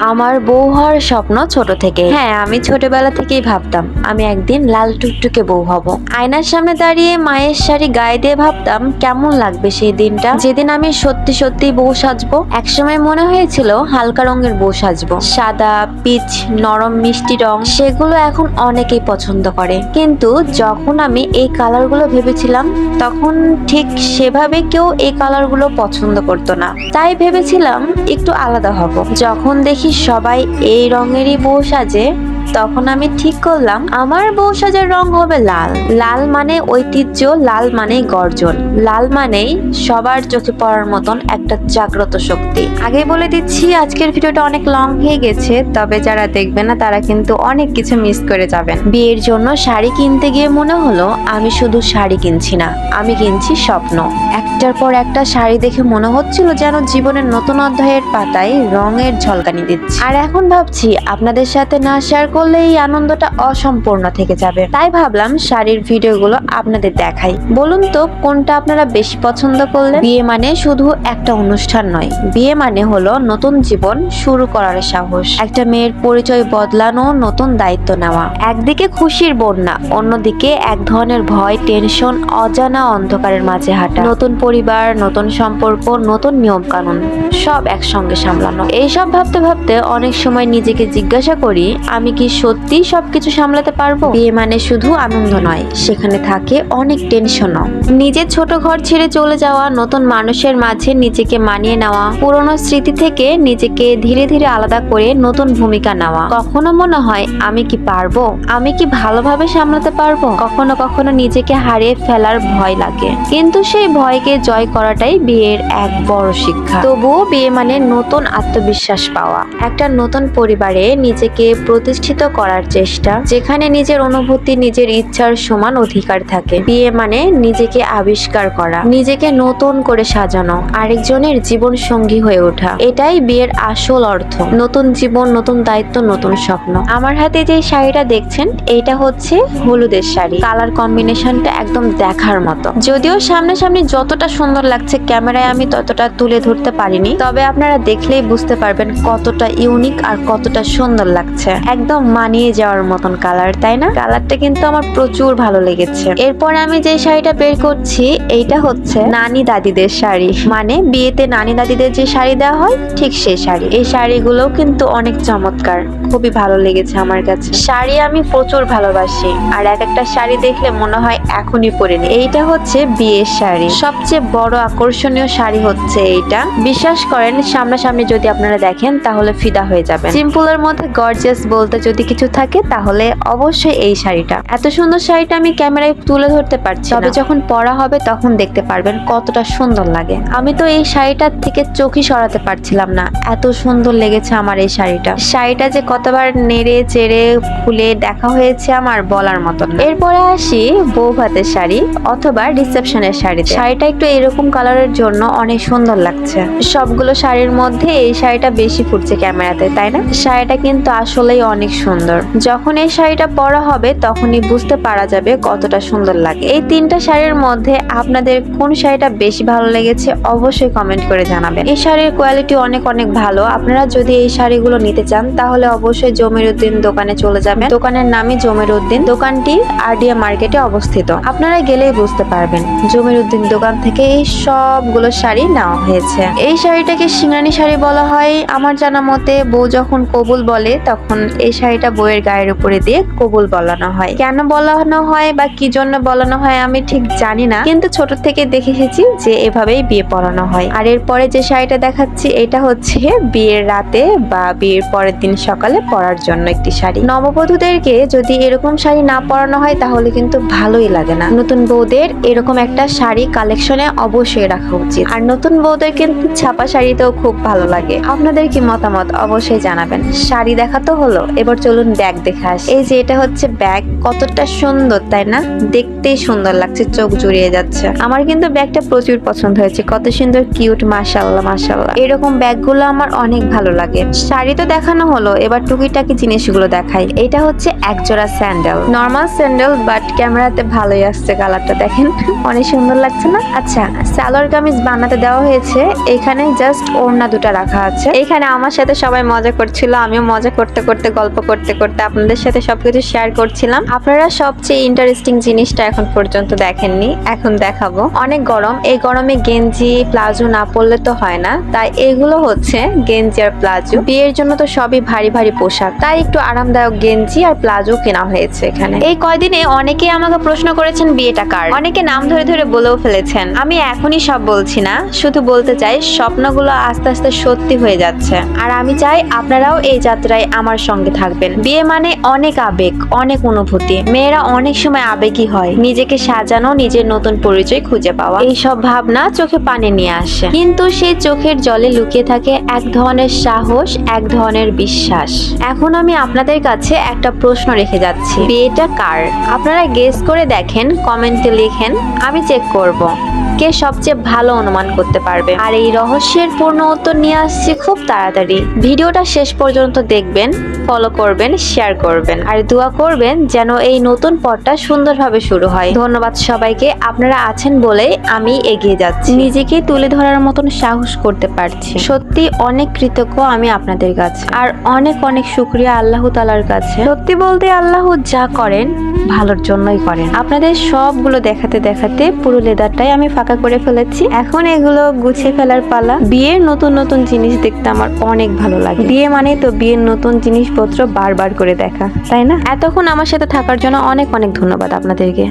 আমার বউ হওয়ার স্বপ্ন ছোট থেকে। হ্যাঁ আমি ছোটবেলা থেকেই ভাবতাম, আমি একদিন লাল টুকটুকে বউ হব। আয়নার সামনে দাঁড়িয়ে মায়ের শাড়ি গায়ে দিয়ে ভাবতাম, কেমন লাগবে সেই দিনটা? যেদিন আমি সত্যি সত্যি বউ সাজবো, একসময় মনে হয়েছিল হালকা রঙের বউ সাজবো। সাদা, পিচ, নরম, মিষ্টি রং, সেগুলো এখন অনেকেই পছন্দ করে। কিন্তু যখন আমি এই কালারগুলো ভেবেছিলাম, তখন ঠিক সেভাবে কেউ এই কালারগুলো পছন্দ করতো না। তাই ভেবেছিলাম একটু আলাদা হব। যখন দেখি সবাই এই রঙেরই বউ সাজে। তখন আমি ঠিক করলাম, আমার বউ সাজার রং হবে লাল। লাল মানে ঐতিহ্য, লাল মানেই গর্জন। লাল মানেই সবার চোখে পড়ার মতন একটা জাগ্রত শক্তি। আগে বলে দিচ্ছি, আজকের ভিডিওটা অনেক লং হয়ে গেছে, তবে যারা দেখবে না, তারা কিন্তু অনেক কিছু মিস করে যাবেন। বিয়ের জন্য শাড়ি কিনতে গিয়ে মনে হলো, আমি শুধু শাড়ি কিনছি না, আমি কিনছি স্বপ্ন। একটার পর একটা শাড়ি দেখে মনে হচ্ছিল যেন জীবনের নতুন অধ্যায়ের পাতায় রঙের ঝলকানি দিচ্ছে। আর এখন ভাবছি, আপনাদের সাথে না শেয়ার করলে এই আনন্দটা অসম্পূর্ণ থেকে যাবে। তাই ভাবলাম শাড়ির ভিডিওগুলো আপনাদের দেখাই। বলুন তো, কোনটা আপনারা বেশি পছন্দ করলেন? বিয়ে মানে শুধু একটা অনুষ্ঠান নয়। বিয়ে মানে হলো নতুন জীবন শুরু করার সাহস। একটা মেয়ের পরিচয় বদলানো, নতুন দায়িত্ব নেওয়া। একদিকে খুশির বন্যা, অন্যদিকে এক ধরনের ভয়, টেনশন, অজানা অন্ধকারের মাঝে হাঁটা। নতুন পরিবার, নতুন সম্পর্ক, নতুন নিয়ম কানুন সব একসঙ্গে সামলানো। এইসব ভাবতে ভাবতে অনেক সময় নিজেকে জিজ্ঞাসা করি, আমি কি সত্যি সবকিছু সামলাতে পারব? বিয়ে মানে শুধু আনন্দ নয়, সেখানে থাকে অনেক টেনশনও নিজের ছোট ঘর ছেড়ে চলে যাওয়া, নতুন মানুষের মাঝে নিজেকে মানিয়ে নেওয়া, পুরনো স্মৃতি থেকে নিজেকে ধীরে ধীরে আলাদা করে নতুন ভূমিকা নেওয়া। কখনো মনে হয়, আমি কি পারব? আমি কি ভালোভাবে সামলাতে পারব? কখনো কখনো নিজেকে হারিয়ে ফেলার ভয় লাগে। কিন্তু সেই ভয়কে জয় করাটাই বিয়ের এক বড় শিক্ষা। তবুও বিয়ে মানে নতুন আত্মবিশ্বাস পাওয়া। একটা নতুন পরিবারে নিজেকে প্রতিষ্ঠিত করার চেষ্টা, যেখানে নিজের অনুভূতি, নিজের ইচ্ছার সমান অধিকার থাকে। বিয়ে মানে নিজেকে আবিষ্কার করা, নিজেকে নতুন করে সাজানো, আরেকজনের জীবন সঙ্গী হয়ে ওঠা। এটাই বিয়ের আসল অর্থ। নতুন জীবন, নতুন দায়িত্ব, নতুন স্বপ্ন। আমার হাতে যে শাড়িটা দেখছেন, এইটা হচ্ছে হলুদের শাড়ি। কালার কম্বিনেশনটা একদম দেখার মতো। যদিও সামনাসামনি যতটা সুন্দর লাগছে ক্যামেরায় আমি ততটা তুলে ধরতে পারিনি, তবে আপনারা দেখলেই বুঝতে পারবেন কতটা ইউনিক আর কতটা সুন্দর লাগছে। একদম মানিয়ে যাওয়ার মতন কালার তাই না? কালারটা কিন্তু আমার প্রচুর ভালো লেগেছে। এরপর আমি যে শাড়িটা বের করছি, এইটা হচ্ছে নানি দাদিদের শাড়ি। মানে বিয়েতে নানি দাদিদের যে শাড়ি দেওয়া হয়, ঠিক সেই শাড়ি। এই শাড়িগুলোও কিন্তু অনেক চমৎকার। খুবই ভালো লেগেছে আমার কাছে। শাড়ি আমি প্রচুর ভালোবাসি। আর এক একটা শাড়ি দেখলে মনে হয় এখনই পরে নি। এইটা হচ্ছে বিয়ের শাড়ি। সবচেয়ে বড় আকর্ষণীয় শাড়ি হচ্ছে এইটা। বিশ্বাস করেন, সামনাসামনি যদি আপনারা দেখেন, তাহলে ফিদা হয়ে যাবেন। সিম্পলের মধ্যে গর্জিয়াস বলতে যদি কিছু থাকে তাহলে অবশ্যই এই শাড়িটা। এত সুন্দর শাড়িটা আমি ক্যামেরায় তুলে ধরতে পারছি তবে যখন পরা হবে তখন দেখতে পারবেন কতটা সুন্দর লাগে। আমি তো এই শাড়িটার থেকে চোখই সরাতে পারছিলাম না। এত সুন্দর লেগেছে আমার এই শাড়িটা। শাড়িটা যে কতবার নেড়ে চেড়ে খুলে দেখা হয়েছে আমার বলার মতন এরপরে আসি বউ ভাতের শাড়ি অথবা রিসেপশনের শাড়ি শাড়িটা একটু এরকম কালারের জন্য অনেক সুন্দর লাগছে। সবগুলো শাড়ির মধ্যে এই শাড়িটা বেশি ফুটছে ক্যামেরাতে তাই না? শাড়িটা কিন্তু আসলেই অনেক সুন্দর। যখন এই শাড়িটা পরা হবে, তখনই বুঝতে পারা যাবে কতটা সুন্দর লাগে। এই তিনটা শাড়ির মধ্যে আপনাদের কোন শাড়িটা বেশি ভালো লেগেছে, অবশ্যই কমেন্ট করে জানাবেন। এই শাড়ির কোয়ালিটি অনেক অনেক ভালো। আপনারা যদি এই শাড়িগুলো নিতে চান, তাহলে অবশ্যই জমির উদ্দিন দোকানে চলে যাবেন। দোকানের নামই জমির উদ্দিন দোকানটি আরডিএ মার্কেটে অবস্থিত। আপনারা গেলেই বুঝতে পারবেন জমির উদ্দিন দোকান থেকে এই সবগুলো শাড়ি নেওয়া হয়েছে। এই শাড়িটাকে সিঙ্গানি শাড়ি বলা হয়। আমার জানা মতে বউ যখন কবুল বলে, তখন এই শাড়িটা বউয়ের গায়ের উপরে দিয়ে কবুল বলানো হয়। কেন বলানো হয় বা কি জন্য বলানো হয় আমি ঠিক জানি না, কিন্তু ছোট থেকে দেখে এসেছি যে এভাবেই বিয়ে পড়ানো হয়। আর এরপরে যে শাড়িটা দেখাচ্ছি, এটা হচ্ছে বিয়ের রাতে বা বিয়ের পরের দিন সকালে পরার জন্য একটি শাড়ি। নববধূদেরকে যদি এরকম শাড়ি না পরানো হয়, তাহলে কিন্তু ভালোই লাগে না। নতুন বউদের এরকম একটা শাড়ি কালেকশনে অবশ্যই রাখা উচিত। আর নতুন বউদের কিন্তু ছাপা শাড়িতেও খুব ভালো লাগে। আপনাদের কি মতামত? অবশ্যই জানাবেন। শাড়ি দেখা তো হলো, এবার চলুন ব্যাগ দেখে এই যে এটা হচ্ছে ব্যাগ, কতটা সুন্দর, তাই না? দেখতেই সুন্দর লাগছে, চোখ জুড়িয়ে যাচ্ছে। আমার কিন্তু ব্যাগটা প্রচুর পছন্দ হয়েছে, কত সুন্দর, কিউট মাশাল্লাহ মাশাল্লাহ এরকম ব্যাগগুলো আমার অনেক ভালো লাগে। শাড়ি তো দেখানো হলো, এবার টুকিটাকি জিনিসগুলো দেখাই। এটা হচ্ছে একজোড়া স্যান্ডেল। নর্মাল স্যান্ডেল, বাট ক্যামেরাতে ভালোই আসছে কালারটা, দেখেন। অনেক সুন্দর লাগছে না? আচ্ছা সালোয়ার কামিজ বানাতে দেওয়া হয়েছে। এখানে জাস্ট ওড়না দুটো রাখা আছে। এখানে আমার সাথে সবাই মজা করছিল, আমিও মজা করতে করতে গল্প করতে করতে আপনাদের সাথে সবকিছু শেয়ার করছিলাম। আপনারা সবচেয়ে ইন্টারেস্টিং জিনিসটা এখন পর্যন্ত দেখেননি। এখন দেখাবো। অনেক গরম। এই গরমে গেঞ্জি, প্লাজো না পরলে তো হয় না। তাই এগুলো হচ্ছে গেঞ্জি আর প্লাজো। বিয়ের জন্য তো সবই ভারী ভারী পোশাক। তাই একটু আরামদায়ক গেঞ্জি আর প্লাজো কেনা হয়েছে এখানে। এই কয়দিনে অনেকেই আমাকে প্রশ্ন করেছেন, বিয়েটা কার? অনেকে নাম ধরে ধরে বলেও ফেলেছেন। আমি এখনই সব বলছি না। শুধু বলতে চাই, স্বপ্নগুলো আস্তে আস্তে সত্যি হয়ে যাচ্ছে। আর আমি চাই আপনারাও এই যাত্রায় আমার সঙ্গে থাকবেন। বিয়ে মানে অনেক আবেগ, অনেক অনুভূতি। মেয়েরা অনেক সময় আবেগী হয়। নিজেকে সাজানো, নিজের নতুন পরিচয় খুঁজে পাওয়া। এই সব ভাবনা চোখে পানি নিয়ে আসে। কিন্তু সেই চোখের জলে লুকিয়ে থাকে এক ধরনের সাহস, এক ধরনের বিশ্বাস। এখন আমি আপনাদের কাছে একটা প্রশ্ন রেখে যাচ্ছি। বিয়েটা কার? আপনারা গেস করে দেখেন কমেন্টে লিখেন, আমি চেক করব। কে সবচেয়ে ভালো অনুমান করতে পারবে। আর এই রহস্যের পূর্ণ উত্তর নিয়ে আসছি খুব তাড়াতাড়ি। ভিডিওটা শেষ পর্যন্ত দেখবেন ফলো করবেন শেয়ার করবেন। আর দোয়া করবেন যেন এই নতুন পথটা সুন্দরভাবে শুরু হয়। ধন্যবাদ সবাইকে। আপনারা আছেন বলে আমি এগিয়ে যাচ্ছি। নিজেকে তুলে ধরার মতন সাহস করতে পারছি। সত্যি অনেক কৃতজ্ঞ আমি আপনাদের কাছে। আর অনেক অনেক শুক্রিয়া আল্লাহ তালার কাছে। সত্যি বলতে আল্লাহ যা করেন, ভালোর জন্যই করেন। আপনাদের সবগুলো দেখাতে দেখাতে পুরো লেদারটাই আমি ফাঁকা করে ফেলেছি। এখন এগুলো গুছিয়ে ফেলার পালা। বিয়ের নতুন নতুন জিনিস দেখতে আমার অনেক ভালো লাগে। বিয়ে মানে তো বিয়ের নতুন জিনিসপত্র বারবার করে দেখা, তাই না? এতক্ষণ আমার সাথে থাকার জন্য অনেক অনেক ধন্যবাদ আপনাদেরকে।